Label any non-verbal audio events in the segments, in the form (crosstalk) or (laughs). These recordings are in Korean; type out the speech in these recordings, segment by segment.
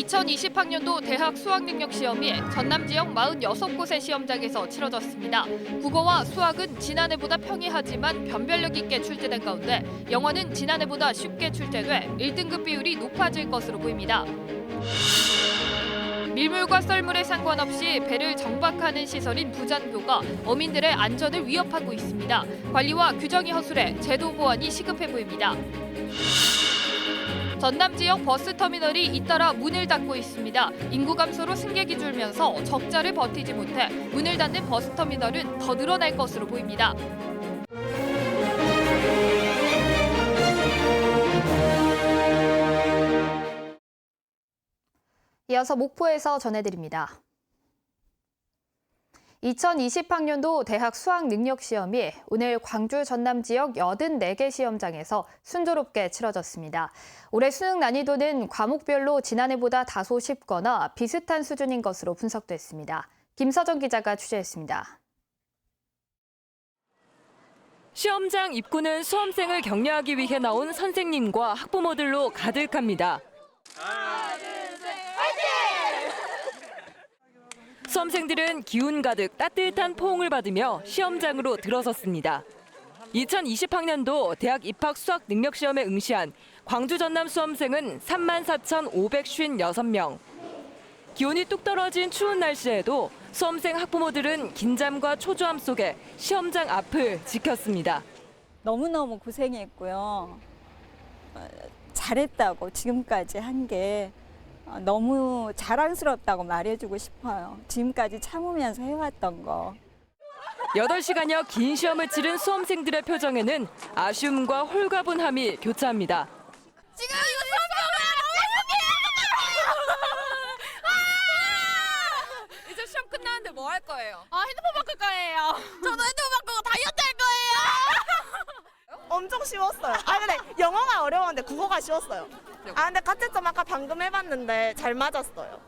2020학년도 대학 수학능력 시험이 전남 지역 46곳의 시험장에서 치러졌습니다. 국어와 수학은 지난해보다 평이하지만 변별력 있게 출제된 가운데 영어는 지난해보다 쉽게 출제돼 1등급 비율이 높아질 것으로 보입니다. 밀물과 썰물에 상관없이 배를 정박하는 시설인 부잔교가 어민들의 안전을 위협하고 있습니다. 관리와 규정이 허술해 제도 보완이 시급해 보입니다. 전남 지역 버스 터미널이 잇따라 문을 닫고 있습니다. 인구 감소로 승객이 줄면서 적자를 버티지 못해 문을 닫는 버스 터미널은 더 늘어날 것으로 보입니다. 이어서 목포에서 전해드립니다. 2020학년도 대학 수학 능력 시험이 오늘 광주 전남 지역 84개 시험장에서 순조롭게 치러졌습니다. 올해 수능 난이도는 과목별로 지난해보다 다소 쉽거나 비슷한 수준인 것으로 분석됐습니다. 김서정 기자가 취재했습니다. 시험장 입구는 수험생을 격려하기 위해 나온 선생님과 학부모들로 가득합니다. 수험생들은 기운 가득 따뜻한 포옹을 받으며 시험장으로 들어섰습니다. 2020학년도 대학 입학 수학 능력 시험에 응시한 광주 전남 수험생은 34,556명. 기온이 뚝 떨어진 추운 날씨에도 수험생 학부모들은 긴장과 초조함 속에 시험장 앞을 지켰습니다. 너무너무 고생했고요. 어, 잘했다고 지금까지 한게 어, 너무 자랑스럽다고 말해주고 싶어요. 지금까지 참으면서 해왔던 거. 8시간여 긴 시험을 치른 수험생들의 표정에는 아쉬움과 홀가분함이 교차합니다. 지금 이거 수업병이야 이제 시험 끝나는데 뭐 할 거예요? 아 핸드폰 바꿀 거예요. (laughs) 저도 핸드폰 바꾸고 다이어트 할 거예요. (laughs) 엄청 쉬웠어요. 아 근데 영어가 어려웠는데 국어가 쉬웠어요. 아 근데 가채점 아까 방금 해봤는데 잘 맞았어요.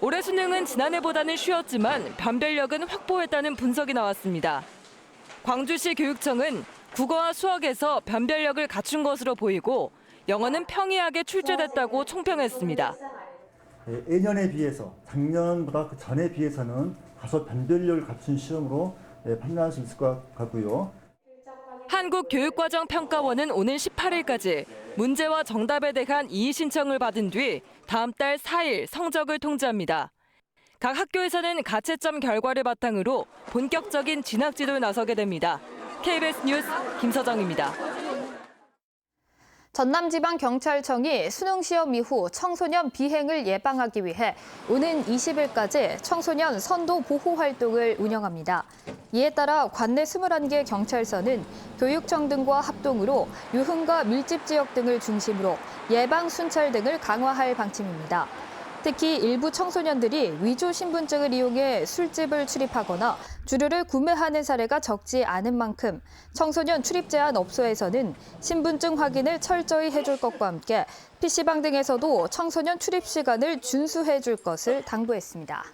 올해 수능은 지난해보다는 쉬웠지만 변별력은 확보했다는 분석이 나왔습니다. 광주시 교육청은 국어와 수학에서 변별력을 갖춘 것으로 보이고 영어는 평이하게 출제됐다고 총평했습니다. 예, 예년에 비해서 작년보다 그 전에 비해서는 다소 변별력을 갖춘 시험으로 예, 판단할 수 있을 것 같고요. 한국 교육과정 평가원은 오는 18일까지 문제와 정답에 대한 이의 신청을 받은 뒤 다음 달 4일 성적을 통지합니다. 각 학교에서는 가채점 결과를 바탕으로 본격적인 진학 지도에 나서게 됩니다. KBS 뉴스 김서정입니다. 전남지방경찰청이 수능시험 이후 청소년 비행을 예방하기 위해 오는 20일까지 청소년 선도 보호 활동을 운영합니다. 이에 따라 관내 21개 경찰서는 교육청 등과 합동으로 유흥과 밀집 지역 등을 중심으로 예방 순찰 등을 강화할 방침입니다. 특히 일부 청소년들이 위조 신분증을 이용해 술집을 출입하거나 주류를 구매하는 사례가 적지 않은 만큼 청소년 출입 제한 업소에서는 신분증 확인을 철저히 해줄 것과 함께 PC방 등에서도 청소년 출입 시간을 준수해 줄 것을 당부했습니다.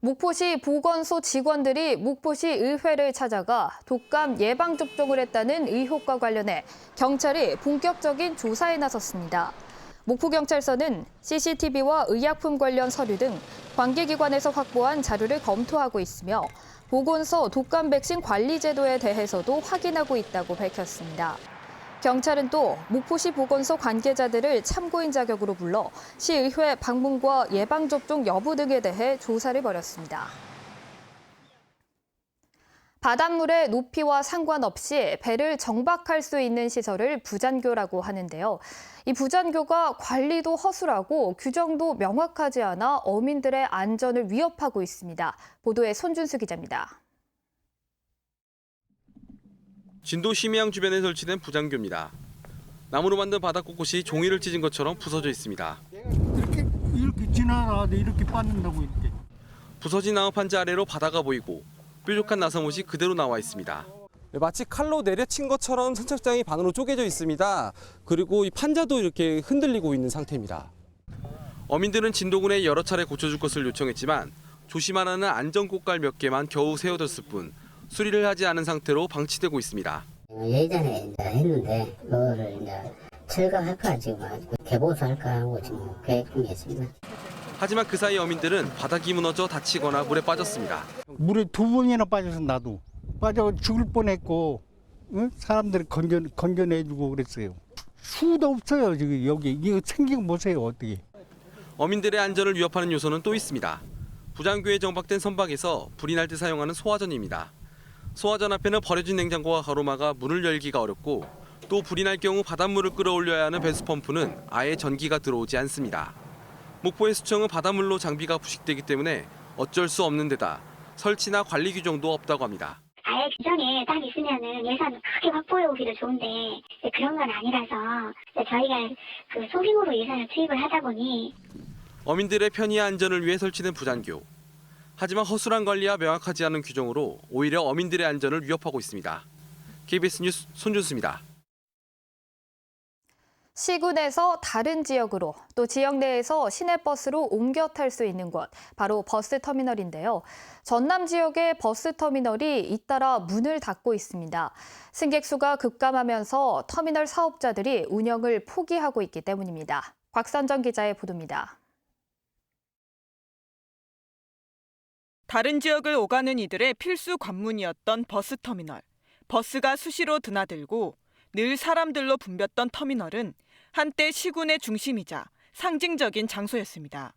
목포시 보건소 직원들이 목포시 의회를 찾아가 독감 예방 접종을 했다는 의혹과 관련해 경찰이 본격적인 조사에 나섰습니다. 목포경찰서는 CCTV와 의약품 관련 서류 등 관계기관에서 확보한 자료를 검토하고 있으며 보건소 독감 백신 관리 제도에 대해서도 확인하고 있다고 밝혔습니다. 경찰은 또 목포시 보건소 관계자들을 참고인 자격으로 불러 시의회 방문과 예방접종 여부 등에 대해 조사를 벌였습니다. 바닷물의 높이와 상관없이 배를 정박할 수 있는 시설을 부잔교라고 하는데요. 이 부잔교가 관리도 허술하고 규정도 명확하지 않아 어민들의 안전을 위협하고 있습니다. 보도에 손준수 기자입니다. 진도 심해양 주변에 설치된 부장교입니다. 나무로 만든 바닥 곳곳이 종이를 찢은 것처럼 부서져 있습니다. 이렇게 이렇게 지나가다 이렇게 빠진다고 이렇게. 부서진 나무 판자 아래로 바다가 보이고 뾰족한 나사못이 그대로 나와 있습니다. 마치 칼로 내려친 것처럼 선착장이 반으로 쪼개져 있습니다. 그리고 이 판자도 이렇게 흔들리고 있는 상태입니다. 어민들은 진도군에 여러 차례 고쳐줄 것을 요청했지만 조심하라는 안전꽃갈 몇 개만 겨우 세워뒀을 뿐 수리를 하지 않은 상태로 방치되고 있습니다. 예전에 이제 했는데 그거를 이제 철거할까 지금 개보수할까 하고 지금 계획 중에 있습니다. 하지만 그 사이 어민들은 바닥이 무너져 다치거나 물에 빠졌습니다. 물에 두 번이나 빠져서 나도 빠져 죽을 뻔했고 응? 사람들이 건져 건져내주고 그랬어요. 수도 없어요 지금 여기 이거 생긴 거 보세요 어떻게. 어민들의 안전을 위협하는 요소는 또 있습니다. 부장교에 정박된 선박에서 불이 날 때 사용하는 소화전입니다. 소화전 앞에는 버려진 냉장고와 가로막아 문을 열기가 어렵고 또 불이 날 경우 바닷물을 끌어올려야 하는 배수 펌프는 아예 전기가 들어오지 않습니다. 목포의 수청은 바닷물로 장비가 부식되기 때문에 어쩔 수 없는 데다 설치나 관리 규정도 없다고 합니다. 아예 규정에 딱 있으면은 예산 크게 확보해 오기도 좋은데 그런 건 아니라서 저희가 그 소규모로 예산을 투입을 하다 보니 어민들의 편의와 안전을 위해 설치된 부장교. 하지만 허술한 관리와 명확하지 않은 규정으로 오히려 어민들의 안전을 위협하고 있습니다. KBS 뉴스 손준수입니다. 시군에서 다른 지역으로 또 지역 내에서 시내버스로 옮겨 탈 수 있는 곳, 바로 버스 터미널인데요. 전남 지역의 버스 터미널이 잇따라 문을 닫고 있습니다. 승객 수가 급감하면서 터미널 사업자들이 운영을 포기하고 있기 때문입니다. 곽선정 기자의 보도입니다. 다른 지역을 오가는 이들의 필수 관문이었던 버스터미널. 버스가 수시로 드나들고 늘 사람들로 붐볐던 터미널은 한때 시군의 중심이자 상징적인 장소였습니다.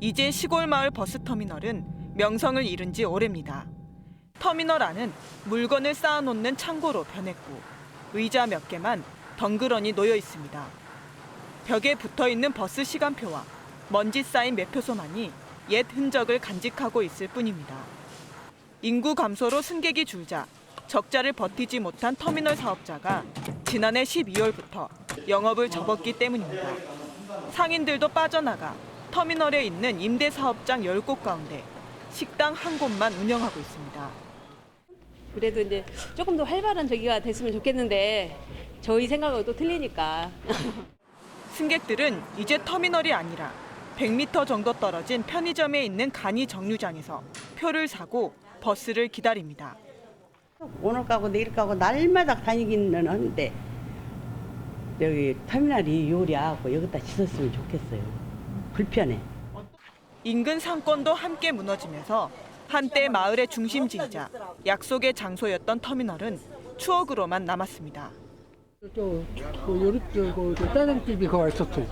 이제 시골 마을 버스터미널은 명성을 잃은 지 오래입니다. 터미널 안은 물건을 쌓아놓는 창고로 변했고 의자 몇 개만 덩그러니 놓여 있습니다. 벽에 붙어 있는 버스 시간표와 먼지 쌓인 매표소만이 옛 흔적을 간직하고 있을 뿐입니다. 인구 감소로 승객이 줄자 적자를 버티지 못한 터미널 사업자가 지난해 12월부터 영업을 접었기 때문입니다. 상인들도 빠져나가 터미널에 있는 임대 사업장 10곳 가운데 식당 한 곳만 운영하고 있습니다. 그래도 이제 조금 더 활발한 저기가 됐으면 좋겠는데 저희 생각하고 또 틀리니까 (laughs) 승객들은 이제 터미널이 아니라 100m 정도 떨어진 편의점에 있는 간이 정류장에서 표를 사고 버스를 기다립니다. 오늘 가고 내일 가고 날마다 다니기는 하는데 여기 터미널이 요리하고 여기다 짓었으면 좋겠어요. 불편해. 인근 상권도 함께 무너지면서 한때 마을의 중심지이자 약속의 장소였던 터미널은 추억으로만 남았습니다. 저, 그 요리 그, 저 짜장집이 그거 있었어요.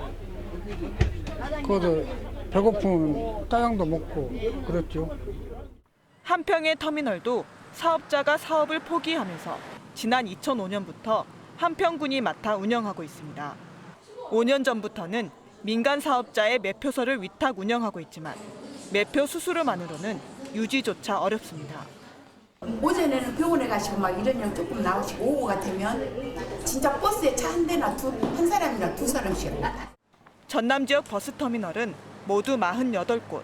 그거 배고프면 짜장도 먹고 그랬죠. 한평의 터미널도 사업자가 사업을 포기하면서 지난 2005년부터 한평군이 맡아 운영하고 있습니다. 5년 전부터는 민간 사업자의 매표소를 위탁 운영하고 있지만 매표 수수료만으로는 유지조차 어렵습니다. 오전에는 병원에 가시고 막 이런 일 조금 나오시고 오후 같으면 진짜 버스에 차 한 대나 두, 한 사람이나 두 사람씩 전남 지역 버스터미널은 모두 48곳.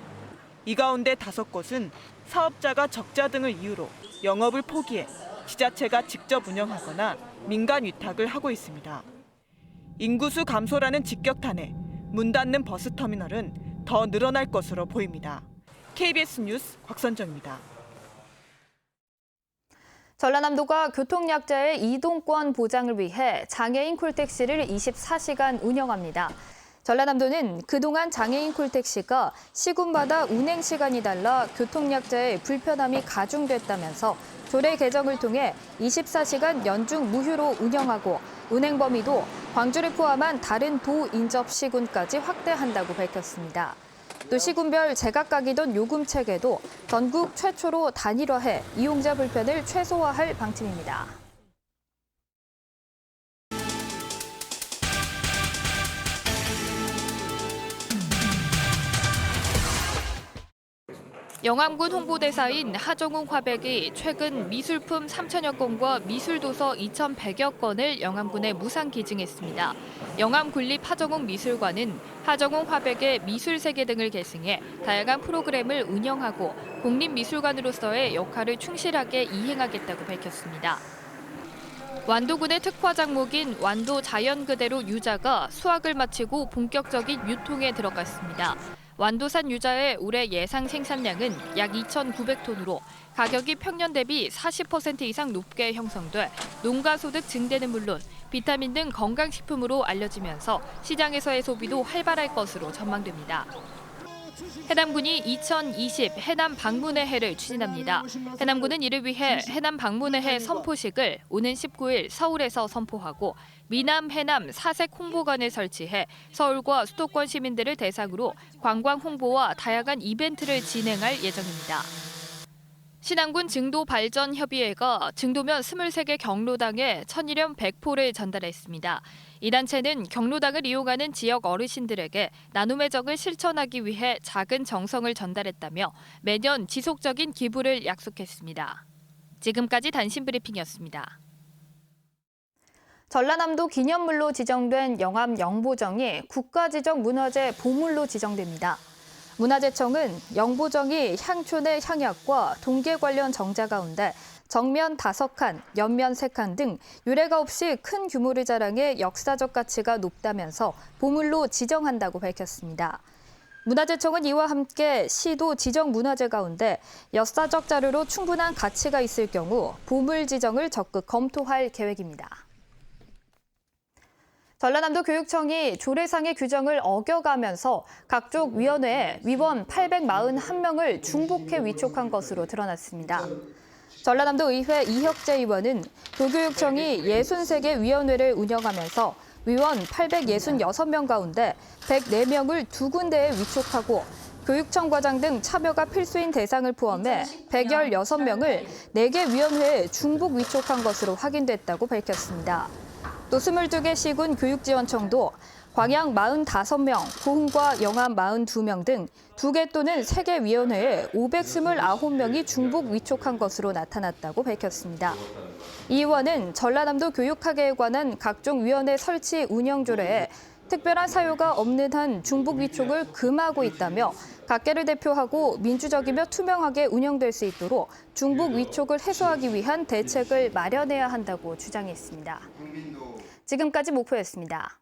이 가운데 5곳은 사업자가 적자 등을 이유로 영업을 포기해 지자체가 직접 운영하거나 민간 위탁을 하고 있습니다. 인구수 감소라는 직격탄에 문 닫는 버스 터미널은 더 늘어날 것으로 보입니다. KBS 뉴스 곽선정입니다. 전라남도가 교통약자의 이동권 보장을 위해 장애인 콜택시를 24시간 운영합니다. 전라남도는 그동안 장애인 콜택시가 시군마다 운행 시간이 달라 교통약자의 불편함이 가중됐다면서 조례 개정을 통해 24시간 연중 무휴로 운영하고 운행 범위도 광주를 포함한 다른 도 인접 시군까지 확대한다고 밝혔습니다. 또 시군별 제각각이던 요금 체계도 전국 최초로 단일화해 이용자 불편을 최소화할 방침입니다. 영암군 홍보대사인 하정웅 화백이 최근 미술품 3천여 건과 미술도서 2,100여 건을 영암군에 무상 기증했습니다. 영암 군립 하정웅 미술관은 하정웅 화백의 미술 세계 등을 계승해 다양한 프로그램을 운영하고 국립미술관으로서의 역할을 충실하게 이행하겠다고 밝혔습니다. 완도군의 특화 작목인 완도 자연 그대로 유자가 수확을 마치고 본격적인 유통에 들어갔습니다. 완도산 유자의 올해 예상 생산량은 약 2,900톤으로 가격이 평년 대비 40% 이상 높게 형성돼 농가 소득 증대는 물론 비타민 등 건강식품으로 알려지면서 시장에서의 소비도 활발할 것으로 전망됩니다. 해남군이 2020 해남 방문의 해를 추진합니다. 해남군은 이를 위해 해남 방문의 해 선포식을 오는 19일 서울에서 선포하고 미남 해남 사색 홍보관을 설치해 서울과 수도권 시민들을 대상으로 관광 홍보와 다양한 이벤트를 진행할 예정입니다. 신안군 증도 발전 협의회가 증도면 23개 경로당에 천일염 100포를 전달했습니다. 이 단체는 경로당을 이용하는 지역 어르신들에게 나눔의 정을 실천하기 위해 작은 정성을 전달했다며 매년 지속적인 기부를 약속했습니다. 지금까지 단신 브리핑이었습니다. 전라남도 기념물로 지정된 영암 영보정이 국가지정 문화재 보물로 지정됩니다. 문화재청은 영보정이 향촌의 향약과 동계 관련 정자 가운데 정면 5칸, 옆면 3칸 등 유례가 없이 큰 규모를 자랑해 역사적 가치가 높다면서 보물로 지정한다고 밝혔습니다. 문화재청은 이와 함께 시도 지정 문화재 가운데 역사적 자료로 충분한 가치가 있을 경우 보물 지정을 적극 검토할 계획입니다. 전라남도 교육청이 조례상의 규정을 어겨가면서 각종 위원회에 위원 841명을 중복해 위촉한 것으로 드러났습니다. 전라남도 의회 이혁재 의원은 도교육청이 63개 위원회를 운영하면서 위원 866명 가운데 104명을 두 군데에 위촉하고 교육청 과장 등 참여가 필수인 대상을 포함해 116명을 4개 위원회에 중복 위촉한 것으로 확인됐다고 밝혔습니다. 또 22개 시군 교육지원청도 광양 45명, 고흥과 영암 42명 등 2개 또는 3개 위원회에 529명이 중복 위촉한 것으로 나타났다고 밝혔습니다. 이 의원은 전라남도 교육학에 관한 각종 위원회 설치 운영 조례에 특별한 사유가 없는 한 중복 위촉을 금하고 있다며 각계를 대표하고 민주적이며 투명하게 운영될 수 있도록 중복 위촉을 해소하기 위한 대책을 마련해야 한다고 주장했습니다. 지금까지 목포였습니다.